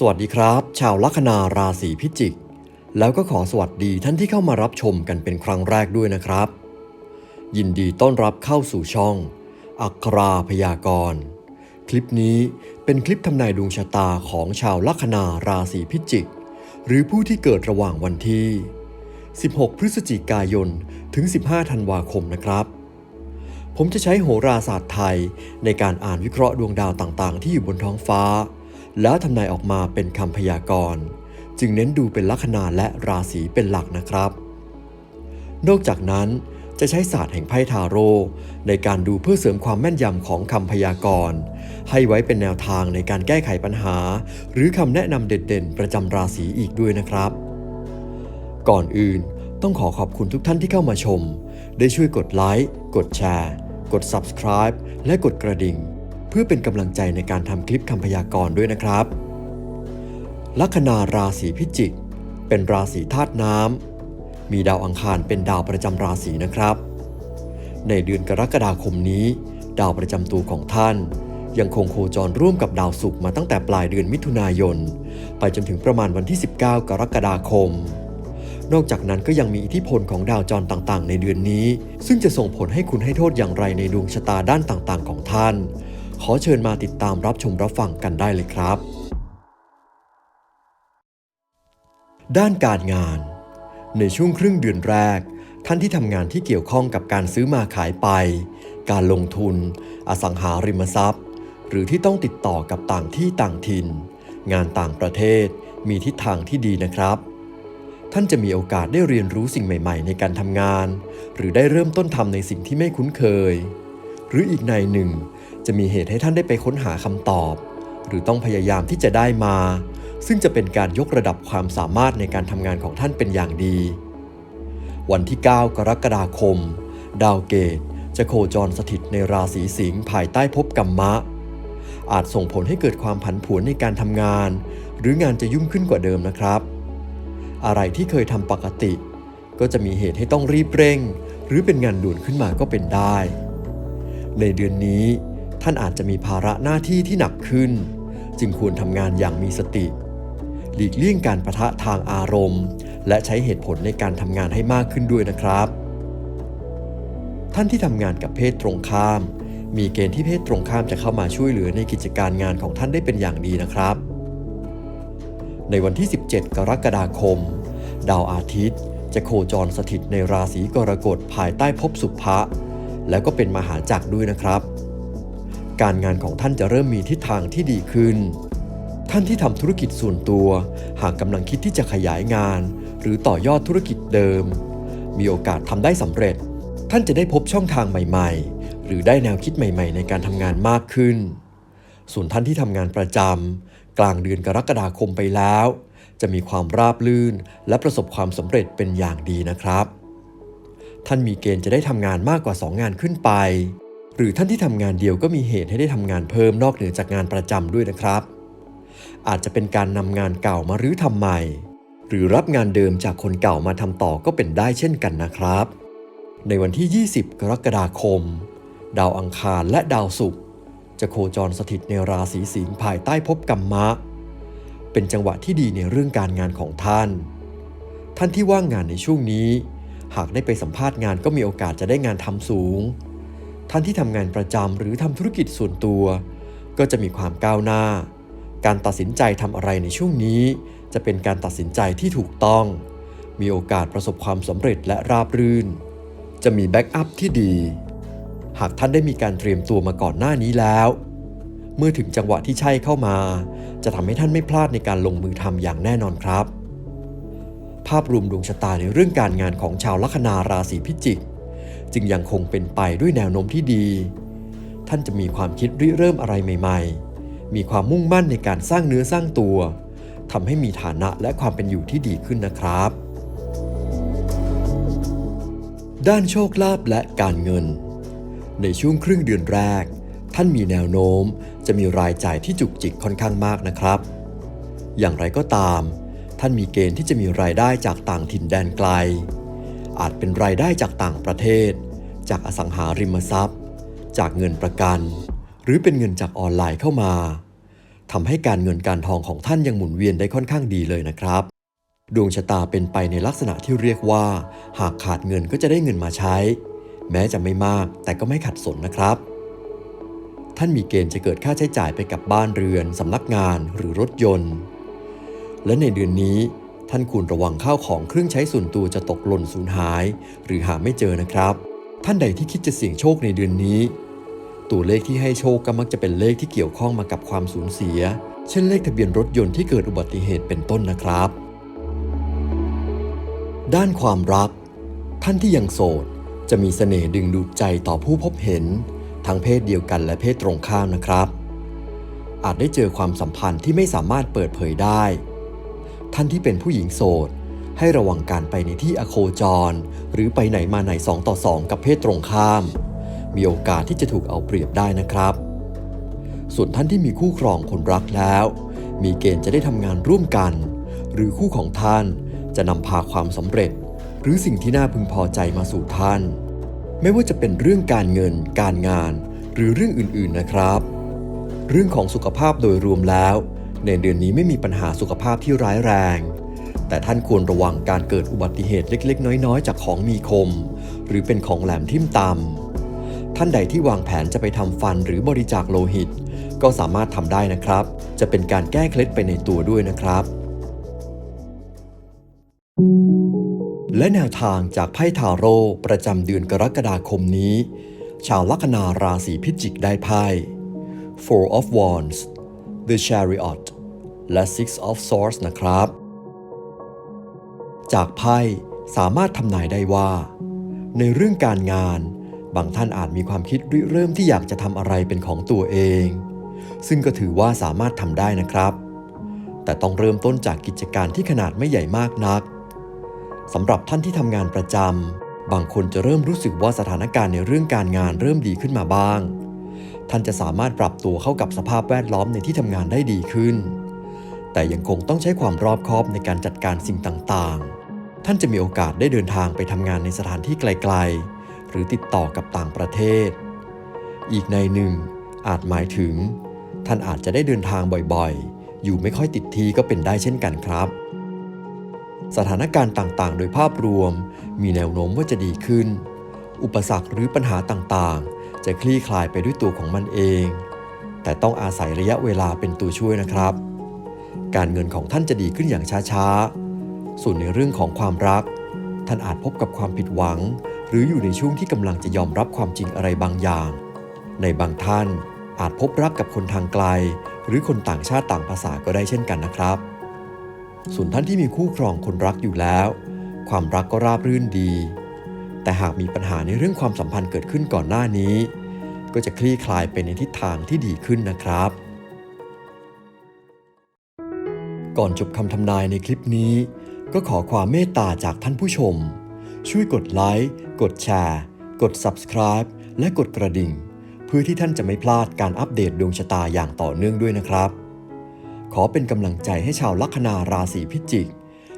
สวัสดีครับ ชาวลัคนาราศีพิจิก แล้วก็ขอสวัสดีท่านที่เข้ามารับชมกันเป็นครั้งแรกด้วยนะครับ ยินดีต้อนรับเข้าสู่ช่อง อัคราพยากรณ์คลิปนี้เป็นคลิปทำนายดวงชะตาของชาวลัคนาราศีพิจิก หรือผู้ที่เกิดระหว่างวันที่ 16 พฤศจิกายน ถึง 15 ธันวาคมนะครับ ผมจะใช้โหราศาสตร์ไทยในการอ่านวิเคราะห์ดวงดาวต่างๆ ที่อยู่บนท้องฟ้า แล้วทำนายออกมาเป็นคำพยากรณ์ จึงเน้นดูเป็นลัคนาและราศีเป็นหลักนะครับ นอกจากนั้นจะใช้ศาสตร์แห่งไพ่ทาโร่ในการดูเพื่อเสริมความแม่นยำของคำพยากรณ์ ให้ไว้เป็นแนวทางในการแก้ไขปัญหา หรือคำแนะนำเด่นๆ ประจำราศีอีกด้วยนะครับ ก่อนอื่นต้องขอขอบคุณทุกท่านที่เข้ามาชม ได้ช่วยกดไลค์ กดแชร์ กด Subscribe และกดกระดิ่ง พื่อเป็นกำลังใจในการทำคลิปคำพยากรณ์ด้วยนะครับ ลัคนาราศีพิจิก เป็นราศีธาตุน้ำมีดาวอังคารเป็นดาวประจำราศีนะครับ ในเดือนกรกฎาคมนี้ ดาวประจำตัวของท่านยังคงโคจรร่วมกับดาวศุกร์มาตั้งแต่ปลายเดือนมิถุนายน ไปจนถึงประมาณวันที่ 19 กรกฎาคม นอกจากนั้นก็ยังมีอิทธิพลของดาวจรต่างๆ ในเดือนนี้ ซึ่งจะส่งผลให้คุณให้โทษอย่างไรในดวงชะตาด้านต่างๆ ของท่าน ขอเชิญมาติดตามรับชมรับฟังกันได้เลยครับ ด้านการงาน ในช่วงครึ่งเดือนแรก ท่านที่ทำงานที่เกี่ยวข้องกับการซื้อมาขายไป การลงทุน อสังหาริมทรัพย์ หรือที่ต้องติดต่อกับต่างที่ต่างถิ่น งานต่างประเทศมีทิศทางที่ดีนะครับท่านจะมีโอกาสได้เรียนรู้สิ่งใหม่ ๆ ในการทำงาน หรือได้เริ่มต้นทำในสิ่งที่ไม่คุ้นเคย หรืออีกในหนึ่ง จะมีเหตุให้ท่านได้ไปค้นหาคำตอบ หรือต้องพยายามที่จะได้มา ซึ่งจะเป็นการยกระดับความสามารถในการทำงานของท่านเป็นอย่างดี วันที่ 9 กรกฎาคม ดาวเกตจะโคจรสถิตในราศีสิงห์ภายใต้ภพกรรมะ อาจส่งผลให้เกิดความผันผวนในการทำงาน หรืองานจะยุ่งขึ้นกว่าเดิมนะครับ อะไรที่เคยทำปกติ ก็จะมีเหตุให้ต้องรีบเร่ง หรือเป็นงานด่วนขึ้นมาก็เป็นได้ ในเดือนนี้ ท่านอาจจะมีภาระหน้าที่ที่หนักขึ้น จึงควรทำงานอย่างมีสติ หลีกเลี่ยงการประทะทางอารมณ์ และใช้เหตุผลในการทำงานให้มากขึ้นด้วยนะครับ ท่านที่ทำงานกับเพศตรงข้าม มีเกณฑ์ที่เพศตรงข้ามจะเข้ามาช่วยเหลือในกิจการงานของท่านได้เป็นอย่างดีนะครับ ในวันที่ 17 กรกฎาคม ดาวอาทิตย์จะโคจรสถิตในราศีกรกฎภายใต้ภพสุภะแล้วก็เป็นมหาจักรด้วยนะครับ การงานของท่านจะเริ่มมีทิศทางที่ดีขึ้น ท่านที่ทำธุรกิจส่วนตัว หากกำลังคิดที่จะขยายงาน หรือต่อยอดธุรกิจเดิม มีโอกาสทำได้สำเร็จ ท่านจะได้พบช่องทางใหม่ๆ หรือได้แนวคิดใหม่ ๆ ในการทำงานมากขึ้น ส่วนท่านที่ทำงานประจำกลางเดือนกรกฎาคมไปแล้ว จะมีความราบรื่น และประสบความสำเร็จเป็นอย่างดีนะครับ ท่านมีเกณฑ์จะได้ทำงานมากกว่า 2 งานขึ้นไป หรือท่านที่ทำงานเดียวก็มีเหตุให้ได้ทำงานเพิ่มนอกเหนือจากงานประจำด้วยนะครับ อาจจะเป็นการนำงานเก่ามารื้อทำใหม่ หรือรับงานเดิมจากคนเก่ามาทำต่อก็เป็นได้เช่นกันนะครับ ในวันที่ 20 กรกฎาคม ดาวอังคารและดาวศุกร์จะโคจรสถิตในราศีสิงห์ภายใต้ภพกรรมะ เป็นจังหวะที่ดีในเรื่องการงานของท่าน ท่านที่ว่างงานในช่วงนี้ หากได้ไปสัมภาษณ์งานก็มีโอกาสจะได้งานทำสูง ท่านที่ทำงานประจำหรือทำธุรกิจส่วนตัว ก็จะมีความก้าวหน้า การตัดสินใจทำอะไรในช่วงนี้ จะเป็นการตัดสินใจที่ถูกต้อง มีโอกาสประสบความสำเร็จและราบรื่น จะมีแบ็กอัพที่ดี หากท่านได้มีการเตรียมตัวมาก่อนหน้านี้แล้ว เมื่อถึงจังหวะที่ใช่เข้ามา จะทำให้ท่านไม่พลาดในการลงมือทำอย่างแน่นอนครับ ภาพรวมดวงชะตาในเรื่องการงานของชาวลัคนาราศีพิจิก จึงยังคงเป็นไปด้วยแนวโน้มที่ดี ท่านจะมีความคิดริเริ่มอะไรใหม่ ๆ มีความมุ่งมั่นในการสร้างเนื้อสร้างตัวทำให้มีฐานะและความเป็นอยู่ที่ดีขึ้นนะครับ ด้านโชคลาภและการเงิน ในช่วงครึ่งเดือนแรก ท่านมีแนวโน้มจะมีรายจ่ายที่จุกจิกค่อนข้างมากนะครับ อย่างไรก็ตาม ท่านมีเกณฑ์ที่จะมีรายได้จากต่างถิ่นแดนไกล อาจเป็นรายได้จากต่างประเทศ จากอสังหาริมทรัพย์ จากเงินประกัน หรือเป็นเงินจากออนไลน์เข้ามาทำให้การเงินการทองของท่านยังหมุนเวียนได้ค่อนข้างดีเลยนะครับ ดวงชะตาเป็นไปในลักษณะที่เรียกว่า หากขาดเงินก็จะได้เงินมาใช้ แม้จะไม่มากแต่ก็ไม่ขัดสนนะครับ ท่านมีเกณฑ์จะเกิดค่าใช้จ่ายไปกับบ้านเรือนสำนักงานหรือรถยนต์ และในเดือนนี้ ท่านควรระวังข้าวของเครื่องใช้ส่วนตัวจะตกหล่นสูญหาย หรือหาไม่เจอนะครับ ท่านใดที่คิดจะเสี่ยงโชคในเดือนนี้ ตัวเลขที่ให้โชคก็มักจะเป็นเลขที่เกี่ยวข้องมากับความสูญเสีย เช่นเลขทะเบียนรถยนต์ที่เกิดอุบัติเหตุเป็นต้นนะครับ ด้านความรัก ท่านที่ยังโสดจะมีเสน่ห์ดึงดูดใจต่อผู้พบเห็น ทั้งเพศเดียวกันและเพศตรงข้ามนะครับ อาจได้เจอความสัมพันธ์ที่ไม่สามารถเปิดเผยได้ ท่านที่เป็นผู้หญิงโสด ให้ระวังการไปในที่อโคจร หรือไปไหนมาไหนสองต่อสองกับเพศตรงข้าม มีโอกาสที่จะถูกเอาเปรียบได้นะครับ ส่วนท่านที่มีคู่ครองคนรักแล้ว มีเกณฑ์จะได้ทำงานร่วมกัน หรือคู่ของท่านจะนำพาความสำเร็จ หรือสิ่งที่น่าพึงพอใจมาสู่ท่าน ไม่ว่าจะเป็นเรื่องการเงิน การงาน หรือเรื่องอื่นๆนะครับ เรื่องของสุขภาพโดยรวมแล้ว ในเดือนนี้ไม่มีปัญหาสุขภาพที่ร้ายแรง แต่ท่านควรระวังการเกิดอุบัติเหตุเล็กๆ น้อยๆ จากของมีคม หรือเป็นของแหลมทิ่มตำท่านใดที่วางแผนจะไปทำฟันหรือบริจาคโลหิต ก็สามารถทำได้นะครับ จะเป็นการแก้เคล็ดไปในตัวด้วยนะครับ และแนวทางจากไพ่ทาโร่ประจำเดือนกรกฎาคมนี้ ชาวลัคนาราศีพิจิกได้ไพ่ Four of Wands The Chariot และ Six of Swords นะครับ จากไพ่สามารถทำนายได้ว่า ในเรื่องการงาน บางท่านอาจมีความคิดริเริ่มที่อยากจะทำอะไรเป็นของตัวเอง ซึ่งก็ถือว่าสามารถทำได้นะครับ แต่ต้องเริ่มต้นจากกิจการที่ขนาดไม่ใหญ่มากนักสำหรับท่านที่ทำงานประจำบางคนจะเริ่มรู้สึกว่าสถานการณ์ในเรื่องการงานเริ่มดีขึ้นมาบ้าง ท่านจะสามารถปรับตัวเข้ากับสภาพแวดล้อมในที่ทำงานได้ดีขึ้น แต่ยังคงต้องใช้ความรอบคอบในการจัดการสิ่งต่างๆ ท่านจะมีโอกาสได้เดินทางไปทำงานในสถานที่ไกลๆ หรือติดต่อกับต่างประเทศ อีกในหนึ่ง อาจหมายถึง ท่านอาจจะได้เดินทางบ่อยๆ อยู่ไม่ค่อยติดทีก็เป็นได้เช่นกันครับ สถานการณ์ต่างๆ โดยภาพรวม มีแนวโน้มว่าจะดีขึ้น อุปสรรคหรือปัญหาต่างๆ จะคลี่คลายไปด้วยตัวของมันเอง แต่ต้องอาศัยระยะเวลาเป็นตัวช่วยนะครับ การเงินของท่านจะดีขึ้นอย่างช้าๆ ส่วนในเรื่องของความรัก ท่านอาจพบกับความผิดหวัง หรืออยู่ในช่วงที่กำลังจะยอมรับความจริงอะไรบางอย่าง ในบางท่านอาจพบรักกับคนทางไกล หรือคนต่างชาติต่างภาษาก็ได้เช่นกันนะครับ ส่วนท่านที่มีคู่ครองคนรักอยู่แล้ว ความรักก็ราบรื่นดี แต่หากมีปัญหาในเรื่องความสัมพันธ์เกิดขึ้นก่อนหน้านี้ ก็จะคลี่คลายไปในทิศทางที่ดีขึ้นนะครับ ก่อนจบคำทำนายในคลิปนี้ ก็ขอความเมตตาจากท่านผู้ชม ช่วยกดไลค์กดแชร์ กด Subscribe และกดกระดิ่ง เพื่อที่ท่านจะไม่พลาดการอัปเดตดวงชะตาอย่างต่อเนื่องด้วยนะครับ ขอเป็นกำลังใจให้ชาวลัคนาราศีพิจิก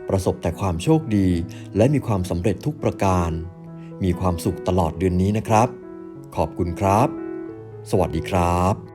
ประสบแต่ความโชคดี และมีความสำเร็จทุกประการ มีความสุขตลอดเดือนนี้นะครับ ขอบคุณครับ สวัสดีครับ